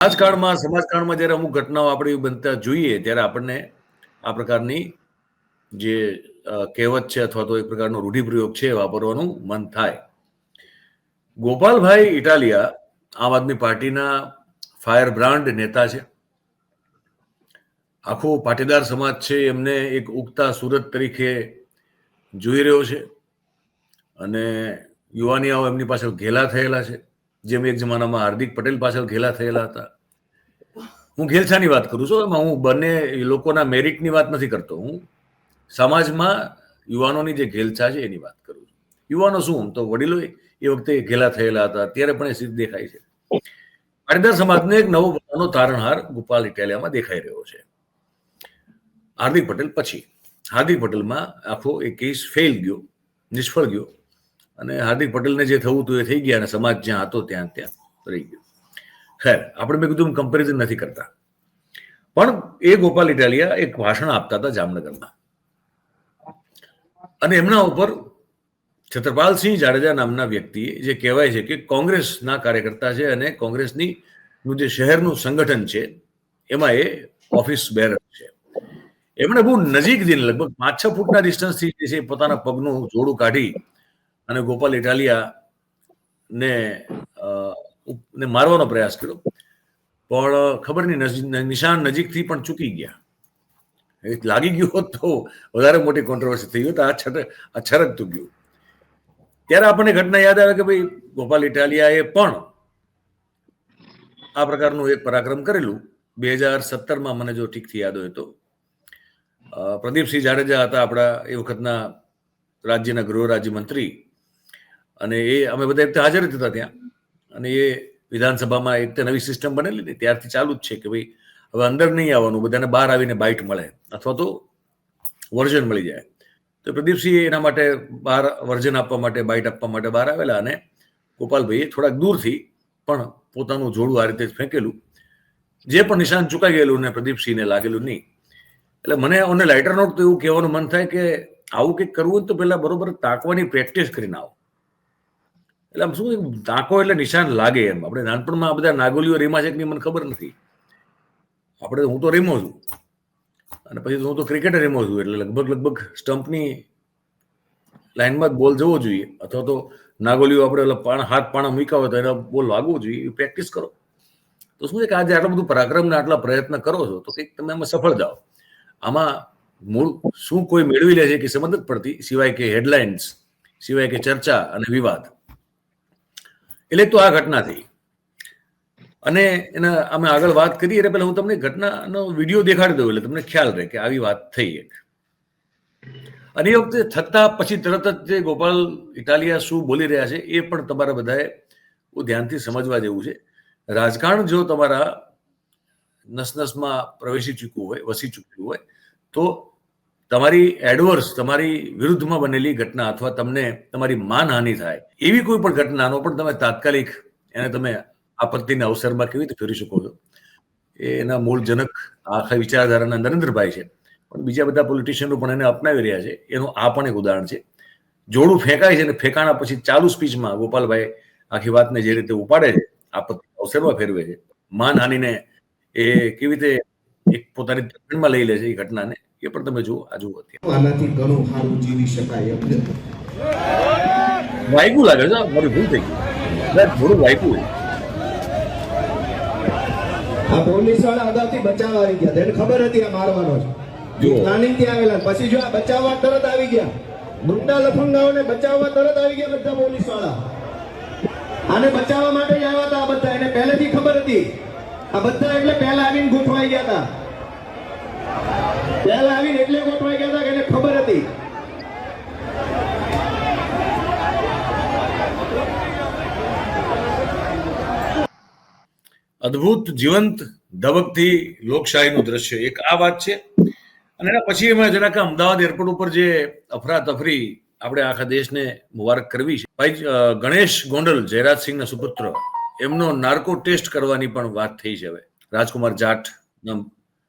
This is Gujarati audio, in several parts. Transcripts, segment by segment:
રાજકારણમાં સમાજકારણમાં જ્યારે અમુક ઘટનાઓ આપણે બનતા જોઈએ, ત્યારે આપણને આ પ્રકારની જે કહેવત છે અથવા તો એક પ્રકારનો રૂઢિપ્રયોગ છે વાપરવાનું મન થાય. ગોપાલભાઈ ઇટાલિયા આમ આદમી પાર્ટીના ફાયર બ્રાન્ડ નેતા છે. આખો પાટીદાર સમાજ છે, એમને એક ઉગતા સુરત તરીકે જોઈ રહ્યો છે. અને યુવાનીઓ એમની પાછળ ઘેલા થયેલા છે. જેમ એક જમાનામાં હાર્દિક પટેલ પાછળ ઘેલા થયેલા હતા. હું ઘેલછાની વાત કરું છું હું બંને લોકોના મેરિટની વાત નથી કરતો. હું સમાજમાં યુવાનોની જે ઘેલછા છે એની વાત કરું છું. યુવાનો શું તો વડીલો એ વખતે ઘેલા થયેલા હતા, અત્યારે પણ એ સિદ્ધ દેખાય છે. પાટીદાર સમાજને એક નવો પોતાનો તારણહાર ગોપાલ ઇટાલિયામાં દેખાઈ રહ્યો છે. હાર્દિક પટેલ પછી, હાર્દિક પટેલમાં આખો એ કેસ ફેલ ગયો, નિષ્ફળ ગયો. અને હાર્દિક પટેલને જે થવું હતું એ થઈ ગયા અને સમાજ જ્યાં હતો ત્યાં ત્યાં રહી ગયો. ખેર, આપણે મેં કીધું કમ્પેરિઝન નથી કરતા. પણ એ ગોપાલ ઇટાલિયા એક ભાષણ આપતા હતા જામનગરમાં. અને એમના ઉપર છત્રપાલસિંહ જાડેજા નામના વ્યક્તિએ જે કહેવાય છે કે કોંગ્રેસના કાર્યકર્તા છે અને કોંગ્રેસની નું જે શહેરનું સંગઠન છે, એમાં એ ઓફિસ બેરર છે. એમણે બહુ નજીક જઈને લગભગ પાંચ છ ફૂટના ડિસ્ટન્સથી જે છે પોતાના પગનું જોડું કાઢી અને ગોપાલ ઇટાલિયા ને મારવાનો પ્રયાસ કર્યો. પણ ખબર નહીં નિશાન નજીકથી પણ ચૂકી ગયા. એ લાગી ગયું હોત તો વધારે મોટી કોન્ટ્રોવર્સી થઈ હોત. આ છટ, આ છરકતું ગયું. ત્યારે આપણને ઘટના યાદ આવે કે ભાઈ, ગોપાલ ઇટાલિયાએ પણ આ પ્રકારનું એક પરાક્રમ કરેલું. બે હજાર સત્તરમાં મને જો ઠીકથી યાદ હોય તો. પ્રદીપસિંહ જાડેજા હતા આપણા એ વખતના રાજ્યના ગૃહ રાજ્યમંત્રી અને એ અમે બધા એક હાજર જ હતા ત્યાં. અને એ વિધાનસભામાં એક નવી સિસ્ટમ બનેલી ને ત્યારથી ચાલુ જ છે કે ભાઈ હવે અંદર નહીં આવવાનું, બધાને બહાર આવીને બાઇટ મળે અથવા તો વર્જન મળી જાય. તો પ્રદીપસિંહ એના માટે બહાર વર્જન આપવા માટે બાઇટ આપવા માટે બહાર આવેલા અને ગોપાલભાઈએ થોડાક દૂરથી પણ પોતાનું જોડું આ રીતે જ ફેંકેલું. જે પણ નિશાન ચૂકાઈ ગયેલું ને પ્રદીપસિંહને લાગેલું નહીં. એટલે મને ઓને લાઇટર નોટ તો એવું કહેવાનું મન થાય કે આવું કંઈક કરવું તો પહેલાં બરોબર તાકવાની પ્રેક્ટિસ કરીને આવો. એટલે આમ શું તાકો એટલે નિશાન લાગે એમ. આપણે નાનપણમાં બધા નાગોલીઓ રેમા છે કે મને ખબર નથી. આપણે હું તો રેમો છું. અને પછી હું તો ક્રિકેટ રેમો છું. એટલે લગભગ લગભગ સ્ટમ્પની લાઇનમાં જ બોલ જવો જોઈએ. અથવા તો નાગોલીઓ આપણે પાણ, હાથ પાણા મૂક્યા હોય તો એના બોલ વાગવો જોઈએ. પ્રેક્ટિસ કરો. તો શું છે કે આજે આટલું બધું પરાક્રમ ને આટલા પ્રયત્ન કરો છો, તો કંઈક તમે એમાં સફળ જાઓ. આમાં મૂળ શું કોઈ મેળવી લે છે કે સમજ જ પડતી, સિવાય કે હેડલાઇન્સ સિવાય કે ચર્ચા અને વિવાદ. એટલે તો આ ઘટના થઈ. અને એના અમે આગળ વાત કરીએ એટલે પહેલા હું તમને ઘટનાનો વીડિયો દેખાડી દઉં, એટલે તમને ખ્યાલ રહે કે આવી વાત થઈ એક. અને એ વખતે થતા પછી તરત જ જે ગોપાલ ઇટાલિયા શું બોલી રહ્યા છે, એ પણ તમારા બધાએ ધ્યાનથી સમજવા જેવું છે. રાજકારણ જો તમારા નસનસમાં પ્રવેશી ચૂક્યું હોય, વસી ચૂક્યું હોય, તો તમારી એડવર્સ તમારી વિરુદ્ધમાં બનેલી ઘટના અથવા તમને તમારી માનહાનિ થાય, એવી કોઈ પણ ઘટનાનો પણ તમે તાત્કાલિક એને તમે આપત્તિના અવસરમાં કેવી રીતે ફેરી શકો છો? એ એના મૂળ જનક આખા વિચારધારાના નરેન્દ્રભાઈ છે. પણ બીજા બધા પોલિટિશિયનો પણ એને અપનાવી રહ્યા છે. એનું આ પણ એક ઉદાહરણ છે. જોડું ફેંકાય છે અને ફેંકાણા પછી ચાલુ સ્પીચમાં ગોપાલભાઈ આખી વાતને જે રીતે ઉપાડે છે આપત્તિ અવસરમાં ફેરવે છે. માનહાનિને એ કેવી રીતે એક પોતાની ધ્યાનમાં લઈ લે છે એ ઘટનાને એ પણ તમે જુઓ આ જુઓ આનાથી ઘણું સારું જીવી શકાય એમ વાયકું લાગે છે મારી ભૂલ થઈ ગઈ. થોડું વાયકું હોય. આ પોલીસવાળા અગાઉથી બચાવવા આવી ગયા. તેને ખબર હતી આ મારવાનો છે પ્લાનિંગથી આવેલા પછી જો આ બચાવવા તરત આવી ગયા. ગુંડા લફંગાઓને બચાવવા તરત આવી ગયા બધા પોલીસવાળા. આને બચાવવા માટે જ આવ્યા હતા બધા. એને પહેલેથી ખબર હતી. આ બધા એટલે પહેલા આવીને ગોઠવાઈ ગયા હતા. પહેલા આવીને એટલે ગોઠવાઈ ગયા હતા કે એને ખબર હતી. અદ્ભુત, જીવંત, ધબકતી લોકશાહીનું દ્રશ્ય. એક આ વાત છે. અને એના પછી એમાં જરાક અમદાવાદ એરપોર્ટ ઉપર જે અફરાતફરી આપણે આખા દેશને મુબારક કરવી છે. ભાઈ ગણેશ ગોંડલ, જયરાજસિંહના સુપુત્ર. એમનો નાર્કો ટેસ્ટ કરવાની પણ વાત થઈ છે હવે. રાજકુમાર જાટ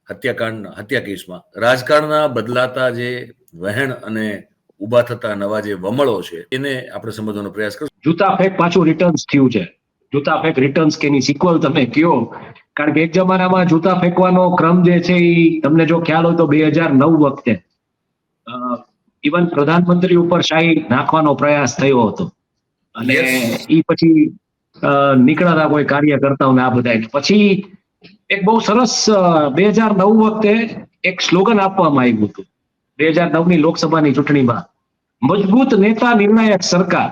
હત્યાકાંડ હત્યા કેસમાં. રાજકારણના બદલાતા જે વહેણ અને ઊભા થતા નવા જે વમળો છે એને આપણે સમજવાનો પ્રયાસ કરશું. જૂતા ફેક પાછું રિટર્ન્સ થયું છે. જૂતા ફેક રિટર્ન્સ કે એની સિક્વલ તમે કયો? કારણ કે એક જમાનામાં જૂતા ફેંકવાનો ક્રમ જે છે એ તમને જો ખ્યાલ હોય તો બે હજાર નવ વખતે ઇવન પ્રધાનમંત્રી ઉપર શાહી નાખવાનો પ્રયાસ થયો હતો. અને એ પછી નીકળ્યા કોઈ કાર્યકર્તાઓને આ બધા પછી એક બહુ સરસ બે હજાર નવ વખતે એક સ્લોગન આપવામાં આવ્યું હતું. બે હજાર નવની લોકસભાની ચૂંટણીમાં મજબૂત નેતા નિર્ણાયક સરકાર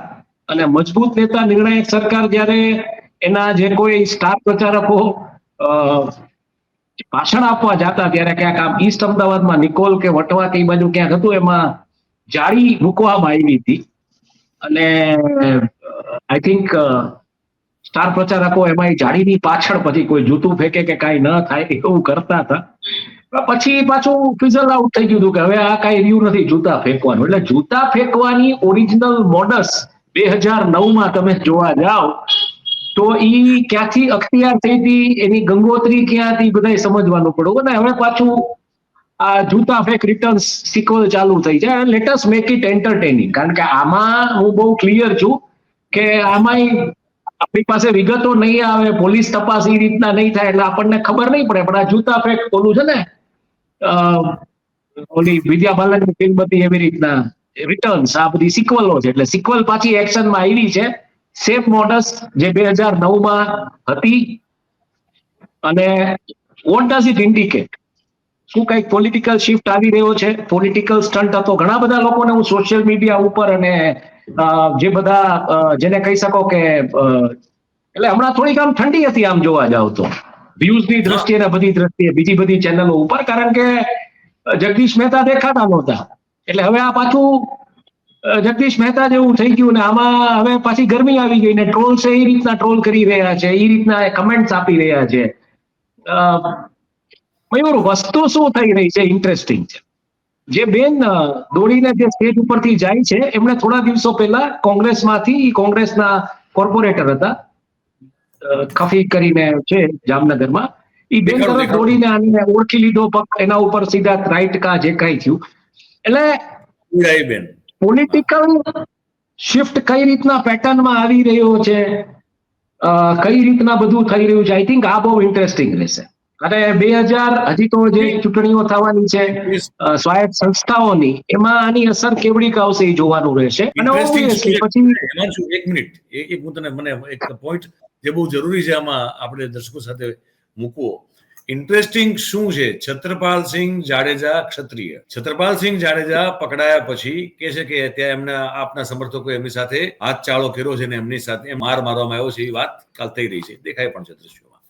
અને મજબૂત નેતા નિર્ણાયક સરકાર જ્યારે એના જે કોઈ સ્ટાર પ્રચારકો ભાષણ આપવા જતા ત્યારે ક્યાંક આમ ઈસ્ટ અમદાવાદમાં નિકોલ કે વટવા કે એ બાજુ ક્યાંક હતું, એમાં જાળી મૂકવામાં આવી હતી. અને આઈ થિંક સ્ટાર પ્રચારકો એમાં જાળીની પાછળ પછી કોઈ જૂતું ફેંકે કે કાંઈ ન થાય એવું કરતા હતા. પછી પાછું ફિઝલ આઉટ થઈ ગયું હતું કે હવે આ કાંઈ રહ્યું નથી, જૂતા ફેંકવાનું. એટલે જૂતા ફેંકવાની ઓરિજિનલ મોડસ બે હજાર નવમાં તમે જોવા જાઓ, તો એ ક્યાંથી અખ્તિયાર થઈ હતી, એની ગંગોત્રી ક્યાંથી બધા સમજવાનું પડ્યું. અને હવે પાછું આ જૂતા ફેક રિટર્ન્સ સિક્વલ ચાલુ થઈ જાય લેટસ મેક ઇટ એન્ટરટેનિંગ કારણ કે આમાં હું બહુ ક્લિયર છું કે આમાંય આપણી પાસે વિગતો નહીં આવે, પોલીસ તપાસ એ રીતના નહીં થાય એટલે આપણને ખબર નહીં પડે. પણ આ જૂતા ફેક ઓલું છે ને ઓલી વિદ્યા બાલનની ફિલ્મ હતી એવી રીતના. રિટર્ન્સ આ બધી સિક્વલો છે. એટલે સિક્વલ પાછી એક્શનમાં આવી છે. સેમ મોડસ જે બે હજાર નવમાં હતી. અને વોટ ડઝ ઇટ ઇન્ડિકેટ શું કંઈક પોલિટિકલ શિફ્ટ આવી રહ્યો છે? પોલિટિકલ સ્ટન્ટ હતો. ઘણા બધા લોકોને હું સોશિયલ મીડિયા ઉપર અને જે બધા જેને કહી શકો કે એટલે હમણાં થોડીક આમ ઠંડી હતી આમ જોવા જાવ તો. વ્યૂઝની દ્રષ્ટિએ બધી દ્રષ્ટિએ બીજી બધી ચેનલો ઉપર, કારણ કે જગદીશ મહેતા દેખાતા નહોતા. એટલે હવે આ પાછું જગદીશ મહેતા જેવું થઈ ગયું ને આમાં હવે પાછી ગરમી આવી ગઈ ને ટ્રોલ્સ એ રીતના ટ્રોલ કરી રહ્યા છે એ રીતના કમેન્ટ્સ આપી રહ્યા છે. મયુર, વસ્તુ શું થઈ રહી છે? ઇન્ટરેસ્ટિંગ છે. જે બેન દોડીને જે સ્ટેજ ઉપરથી જાય છે એમણે થોડા દિવસો પહેલા કોંગ્રેસમાંથી ઈ કોંગ્રેસના કોર્પોરેટર હતા ખફી કરીને છે જામનગરમાં એ બેન તરફ દોડીને આને ઓળખી લીધો એના ઉપર સીધા રાઈટ કા જે કઈ થયું. એટલે બેન? પોલિટિકલ શિફ્ટ કઈ રીતના પેટર્નમાં આવી રહ્યો છે? કઈ રીતના બધું થઈ રહ્યું છે? આઈ થિંક આ બહુ ઇન્ટરેસ્ટિંગ રહેશે. અને બે હજાર હજી તો જે ચૂંટણીઓ થવાની છે સ્વાયત્ત સંસ્થાઓની એમાં આની અસર કેવડીક આવશે એ જોવાનું રહેશે? અને? પછી એક મિનિટ. એક એક હું તને મને એક પોઈન્ટ જે બહુ જરૂરી છે આમાં આપણે દર્શકો સાથે મૂકવો. ઇન્ટરેસ્ટિંગ શું છે? છત્રપાલસિંહ જાડેજા ક્ષત્રિય. છત્રપાલસિંહ જાડેજા પકડાયા પછી કે છે કે ત્યાં એમના આપના સમર્થકો એમની સાથે હાથ ચાળો કર્યો છે ને એમની સાથે માર મારવામાં આવ્યો છે એ વાત કાલ થઈ રહી છે. દેખાય પણ છે દ્રશ્યો.